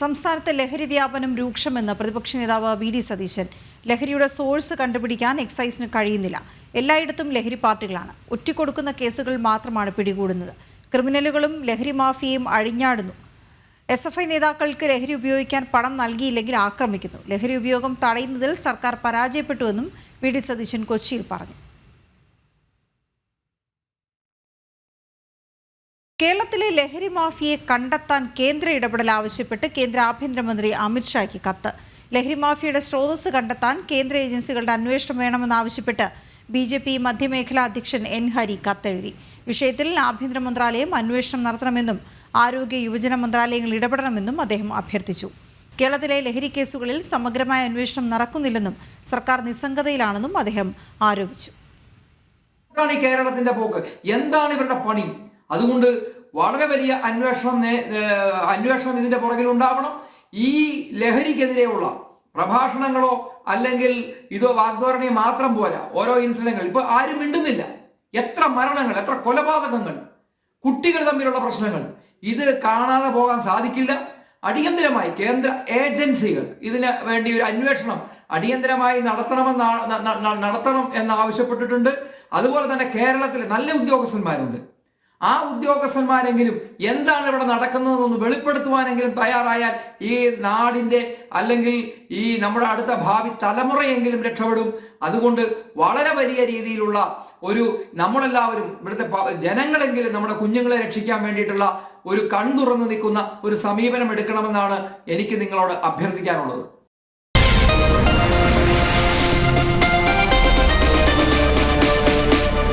സംസ്ഥാനത്ത് ലഹരി വ്യാപനം രൂക്ഷമെന്ന് പ്രതിപക്ഷ നേതാവ് വി ഡി സതീശൻ. ലഹരിയുടെ സോഴ്സ് കണ്ടുപിടിക്കാൻ എക്സൈസിന് കഴിയുന്നില്ല. എല്ലായിടത്തും ലഹരി പാർട്ടികളാണ്. ഒറ്റിക്കൊടുക്കുന്ന കേസുകൾ മാത്രമാണ് പിടികൂടുന്നത്. ക്രിമിനലുകളും ലഹരി മാഫിയയും അഴിഞ്ഞാടുന്നു. എസ് എഫ് ഐ നേതാക്കൾക്ക് ലഹരി ഉപയോഗിക്കാൻ പണം നൽകിയില്ലെങ്കിൽ ആക്രമിക്കുന്നു. ലഹരി ഉപയോഗം തടയുന്നതിൽ സർക്കാർ പരാജയപ്പെട്ടുവെന്നും വി ഡി സതീശൻ കൊച്ചിയിൽ പറഞ്ഞു. കേരളത്തിലെ ലഹരി മാഫിയെ കണ്ടെത്താൻ കേന്ദ്ര ഇടപെടൽ ആവശ്യപ്പെട്ട് കേന്ദ്ര ആഭ്യന്തരമന്ത്രി അമിത്ഷായ്ക്ക് കത്ത്. ലഹരി മാഫിയയുടെ സ്രോതസ് കണ്ടെത്താൻ കേന്ദ്ര ഏജൻസികളുടെ അന്വേഷണം വേണമെന്നാവശ്യപ്പെട്ട് ബി ജെ പി മധ്യമേഖലാ അധ്യക്ഷൻ എൻ ഹരി കത്തെഴുതി. വിഷയത്തിൽ ആഭ്യന്തര മന്ത്രാലയം അന്വേഷണം നടത്തണമെന്നും ആരോഗ്യ യുവജന മന്ത്രാലയങ്ങൾ ഇടപെടണമെന്നും അദ്ദേഹം അഭ്യർത്ഥിച്ചു. കേരളത്തിലെ ലഹരി കേസുകളിൽ സമഗ്രമായ അന്വേഷണം നടക്കുന്നില്ലെന്നും സർക്കാർ നിസ്സംഗതയിലാണെന്നും അദ്ദേഹം ആരോപിച്ചു. കേരളത്തിന്റെ പോക്ക്. എന്താണ് ഇവരുടെ പണി? അതുകൊണ്ട് വളരെ വലിയ അന്വേഷണം അന്വേഷണം ഇതിന്റെ പുറകിൽ ഉണ്ടാവണം. ഈ ലഹരിക്കെതിരെയുള്ള പ്രഭാഷണങ്ങളോ അല്ലെങ്കിൽ ഇതോ വാഗ്ദോരണി മാത്രം പോരാ. ഓരോ ഇൻസിഡന്റുകൾ. ഇപ്പൊ ആരും മിണ്ടുന്നില്ല. എത്ര മരണങ്ങൾ എത്ര കൊലപാതകങ്ങൾ കുട്ടികൾ തമ്മിലുള്ള പ്രശ്നങ്ങൾ. ഇത് കാണാതെ പോകാൻ സാധിക്കില്ല. അടിയന്തരമായി കേന്ദ്ര ഏജൻസികൾ ഇതിന് വേണ്ടി ഒരു അന്വേഷണം അടിയന്തരമായി നടത്തണമെന്ന് നടത്തണം എന്ന് ആവശ്യപ്പെട്ടിട്ടുണ്ട്. അതുപോലെ തന്നെ കേരളത്തിൽ നല്ല ഉദ്യോഗസ്ഥന്മാരുണ്ട്. ആ ഉദ്യോഗസ്ഥന്മാരെങ്കിലും എന്താണ് ഇവിടെ നടക്കുന്നതെന്നൊന്ന് വെളിപ്പെടുത്തുവാനെങ്കിലും തയ്യാറായാൽ ഈ നാടിന്റെ അല്ലെങ്കിൽ ഈ നമ്മുടെ അടുത്ത ഭാവി തലമുറയെങ്കിലും രക്ഷപ്പെടും. അതുകൊണ്ട് വളരെ വലിയ രീതിയിലുള്ള ഒരു നമ്മളെല്ലാവരും ഇവിടുത്തെ ജനങ്ങളെങ്കിലും നമ്മുടെ കുഞ്ഞുങ്ങളെ രക്ഷിക്കാൻ വേണ്ടിയിട്ടുള്ള ഒരു കൺതുറന്ന് നിൽക്കുന്ന ഒരു സമീപനം എടുക്കണമെന്നാണ് എനിക്ക് നിങ്ങളോട് അഭ്യർത്ഥിക്കാനുള്ളത്.